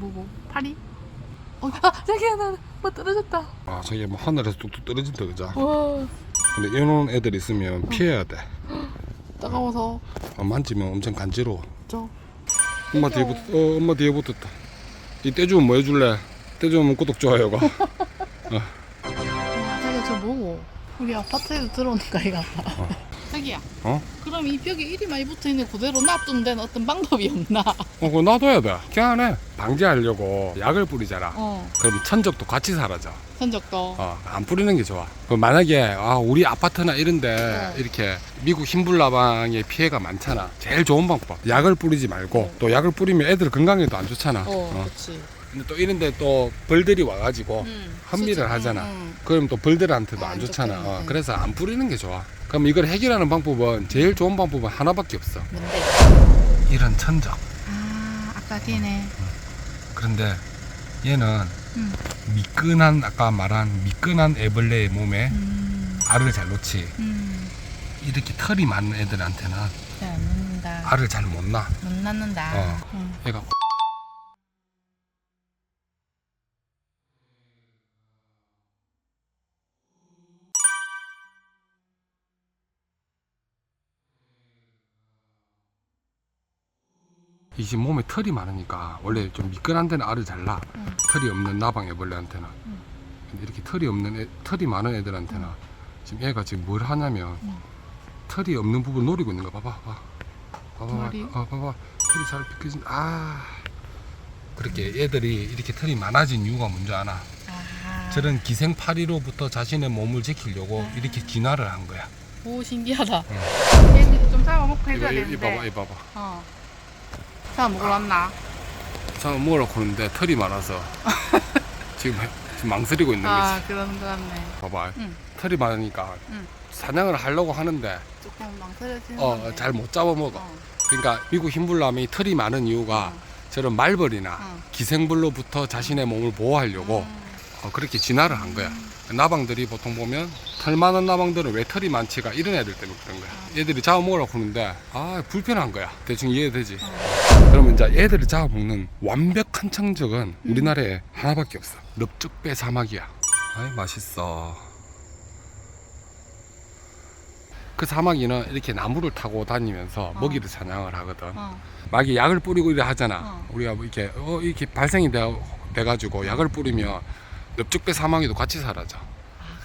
뭐고? 파리? 어, 아 자기야 나뭐 떨어졌다. 아 저게 뭐 하늘에서 뚝뚝 떨어진다? 와 근데 이런 애들 있으면 피해야 돼 따가워서 어, 만지면 엄청 간지러워 저. 엄마 뒤에 붙 어, 엄마 뒤에 붙었다 이 떼주면 뭐 해줄래? 떼주면 구독 좋아요가 와 자기야 저 뭐고? 우리 아파트에도 들어오니까 이가 아파. 어. 자기야. 어? 그럼 이 벽에 일이 많이 붙어 있는 그대로 놔두는 데는 어떤 방법이 없나? 어 그거 놔둬야 돼 걔안해 방지하려고 약을 뿌리잖아 어 그럼 천적도 같이 사라져 천적도. 어, 안 뿌리는 게 좋아. 그 만약에 아, 우리 아파트나 이런데 어. 이렇게 미국 흰불나방의 피해가 많잖아. 제일 좋은 방법. 약을 뿌리지 말고 어. 또 약을 뿌리면 애들 건강에도 안 좋잖아. 어, 어. 그렇지. 근데 또 이런데 또 벌들이 와가지고 응. 환미를 수지- 하잖아. 응, 그럼 또 벌들한테도 아, 안 안 좋잖아. 어, 응. 그래서 안 뿌리는 게 좋아. 그럼 이걸 해결하는 방법은 제일 좋은 방법은 하나밖에 없어. 응. 뭔데? 이런 천적. 아 아까 걔네. 그런데 얘는 응. 미끈한 아까 말한 미끈한 애벌레의 몸에 음. 알을 잘 놓지. 음. 이렇게 털이 많은 애들한테는 잘안 낳는다. 알을 잘못 낳아. 못 낳는다. 어. 응. 얘가 이제 몸에 털이 많으니까 원래 좀 미끈한 데는 알을 잘 낳아 응. 털이 없는 나방 애벌레한테는 응. 근데 이렇게 털이 없는 애, 털이 많은 애들한테는 지금 얘가 지금 뭘 하냐면 응. 털이 없는 부분 노리고 있는 거 봐봐 봐봐 봐봐 머리? 어, 봐봐 털이 잘 비켜진 아 그렇게 얘들이 이렇게 털이 많아진 이유가 뭔지 아나 아. 저런 기생파리로부터 자신의 몸을 지키려고 이렇게 진화를 한 거야 오 신기하다. 응. 얘들 좀 잡아먹고 해줘야 이거, 되는데. 이 봐봐 이 봐봐 어. 자 먹으러 왔나? 참 먹으라고 하는데 털이 많아서 지금, 해- 지금 망설이고 있는 거지 아 그런 거 같네. 봐봐 응. 털이 많으니까 응. 사냥을 하려고 하는데 조금 망설여지는 어. 잘 못 잡아먹어 어. 그러니까 미국 흰불남이 털이 많은 이유가 어. 저런 말벌이나 어. 기생벌로부터 자신의 몸을 보호하려고 음. 어, 그렇게 진화를 한 거야. 나방들이 보통 보면 털 많은 나방들은 왜 털이 많지가 이런 애들 때문에 그런 거야. 얘들이 잡아먹으라고 하는데 아 불편한 거야. 대충 이해되지? 어. 그러면 이제 얘들을 잡아먹는 완벽한 청적은 우리나라에 하나밖에 없어. 넓적배 사막이야. 아이 맛있어. 그 사마귀는 이렇게 나무를 타고 다니면서 어. 먹이를 사냥을 하거든. 어. 막이 약을 뿌리고 이래 하잖아. 어. 우리가 뭐 이렇게 어 이렇게 발생이 돼, 돼가지고 약을 뿌리면 넓적배 사망이도 같이 사라져.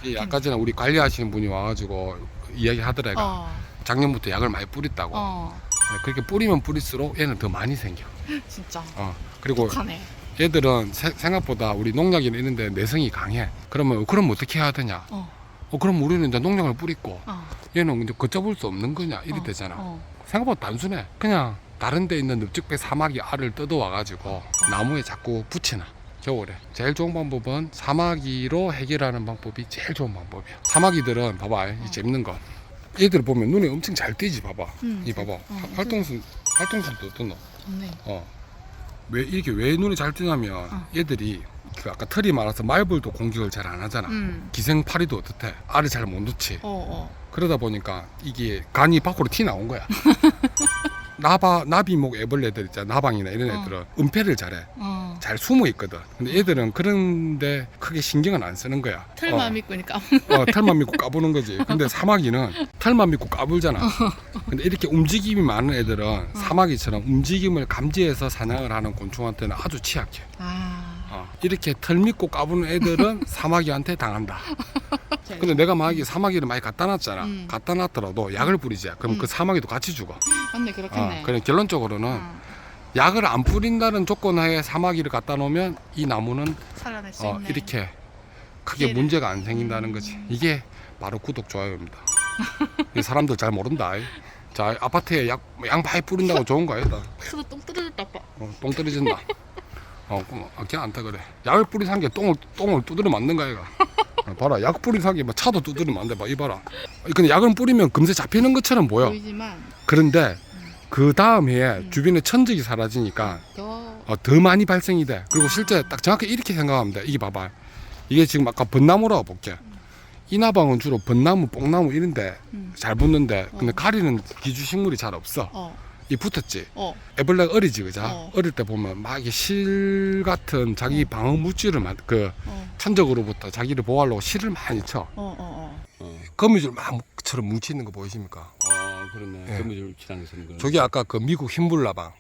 이 아까 전에 우리 관리하시는 분이 와가지고 이야기 하더래가 어. 작년부터 약을 많이 뿌렸다고. 어. 네, 그렇게 뿌리면 뿌릴수록 얘는 더 많이 생겨. 진짜. 어. 그리고 독하네. 얘들은 세- 생각보다 우리 농약이나 이런 데 내성이 강해. 그러면 그럼 어떻게 해야 되냐? 어. 어 그럼 우리는 이제 농약을 뿌리고 어. 얘는 이제 걷잡을 수 없는 거냐 이리 어. 되잖아. 어. 생각보다 단순해. 그냥 다른 데 있는 늪적배 사마귀 알을 뜯어와가지고 나무에 자꾸 붙이나. 겨울에 제일 좋은 방법은 사마귀로 해결하는 방법이 제일 좋은 방법이야. 사마귀들은 봐봐 이 재밌는 거. 얘들 보면 눈이 엄청 잘 띄지 봐봐. 음, 이 봐봐 어, 하- 활동순 활동순도 어떠노? 좋네. 어. 왜 이렇게 왜 눈이 잘 뜨냐면 어. 얘들이 그 아까 털이 많아서 말벌도 공격을 잘 안 하잖아. 음. 기생파리도 어떻대? 알을 잘 못 놓지. 어, 어. 그러다 보니까 이게 간이 밖으로 튀 나온 거야. 나바 나비목 애벌레들 있잖아. 나방이나 이런 어. 애들은 은폐를 잘해. 어. 잘 숨어 있거든. 근데 얘들은 그런데 크게 신경을 안 쓰는 거야. 털만 어, 믿고 니까. 어, 털만 믿고 까부는 거지. 근데 사마귀는 털만 믿고 까불잖아. 근데 이렇게 움직임이 많은 애들은 사마귀처럼 움직임을 감지해서 사냥을 하는 곤충한테는 아주 취약해. 아. 어, 이렇게 털 믿고 까부는 애들은 사마귀한테 당한다 근데 내가 만약에 사마귀를 많이 갖다 놨잖아 음. 갖다 놨더라도 약을 뿌리지 그럼 음. 그 사마귀도 같이 죽어 맞네 그렇겠네. 어, 그래 결론적으로는 어. 약을 안 뿌린다는 조건 하에 사마귀를 갖다 놓으면 이 나무는 살아낼 수 어, 있네. 이렇게 크게 피해를. 문제가 안 생긴다는 거지. 이게 바로 구독 좋아요입니다. 이 사람들 잘 모른다. 자 아파트에 약, 양 많이 뿌린다고 좋은 거 아니다. 똥 떨어졌다 아빠. 어, 똥 떨어진다. 어, 그, 아, 걔 안타 그래. 약을 뿌린 상게 똥을 똥을 두드려 맞는 거야. 어, 봐라, 약 뿌린 상게 뭐 차도 두드려 맞는데 봐, 이 봐라. 근데 약을 뿌리면 금세 잡히는 것처럼 보여. 보이지만 그런데 그 다음 해에 음. 주변에 천적이 사라지니까 더 어, 더 많이 발생이 돼. 그리고 실제 딱 정확히 이렇게 생각하면 돼. 이게 봐봐. 이게 지금 아까 벚나무라고 볼게. 이 나방은 주로 벚나무, 뽕나무 이런데 음. 잘 붙는데 근데 어. 가리는 기주 식물이 잘 없어. 어. 이 붙었지. 어. 애벌레가 어리지 그자. 어. 어릴 때 보면 막 이게 실 같은 자기 방어 물질을 만, 그 어. 천적으로부터 자기를 보호하려고 실을 많이 쳐. 어. 어. 어. 거미줄 막처럼 뭉치 있는 거 보이십니까? 아 그러네. 예. 거미줄 치는 거는 저게 아까 그 미국 흰불나방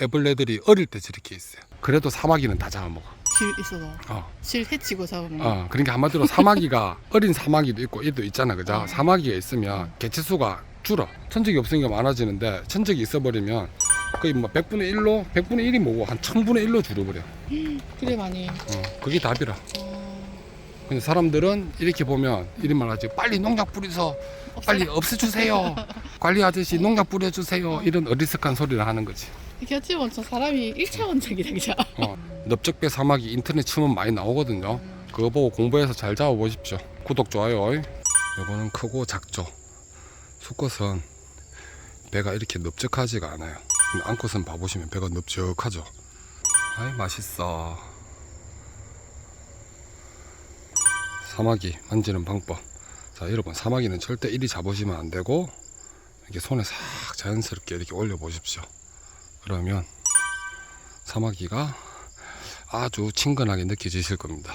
애벌레들이 어릴 때 저렇게 있어요. 그래도 사마귀는 다 잡아먹어. 실 있어도 어. 실 해치고 잡으면. 어, 그러니까 한마디로 사마귀가 어린 사마귀도 있고 얘도 있잖아, 그죠? 사마귀가 있으면 개체수가 줄어. 천적이 없으니까 많아지는데 천적이 있어버리면 거의 뭐 100분의 1로 100분의 1이 뭐고 한 1000분의 1로 줄어버려. 그래 많이. 어, 그게 답이라. 어. 근데 사람들은 이렇게 보면 이런 말 하지. 빨리 농약 뿌리서 빨리 없애주세요. 관리 아저씨 농약 뿌려주세요. 이런 어리석한 소리를 하는 거지. 이렇게 어찌 보면 저 사람이 1차 원작이다 그죠? 어, 넓적배 사마귀 인터넷 치면 많이 나오거든요. 그거 보고 공부해서 잘 잡아보십시오. 구독, 좋아요. 요거는 크고 작죠. 수컷은 배가 이렇게 넓적하지가 않아요. 암컷은 봐보시면 배가 넓적하죠. 아이, 맛있어. 사마귀 만지는 방법. 자, 여러분, 사마귀는 절대 이리 잡으시면 안 되고, 이렇게 손에 싹 자연스럽게 이렇게 올려 보십시오. 그러면 사마귀가 아주 친근하게 느껴지실 겁니다.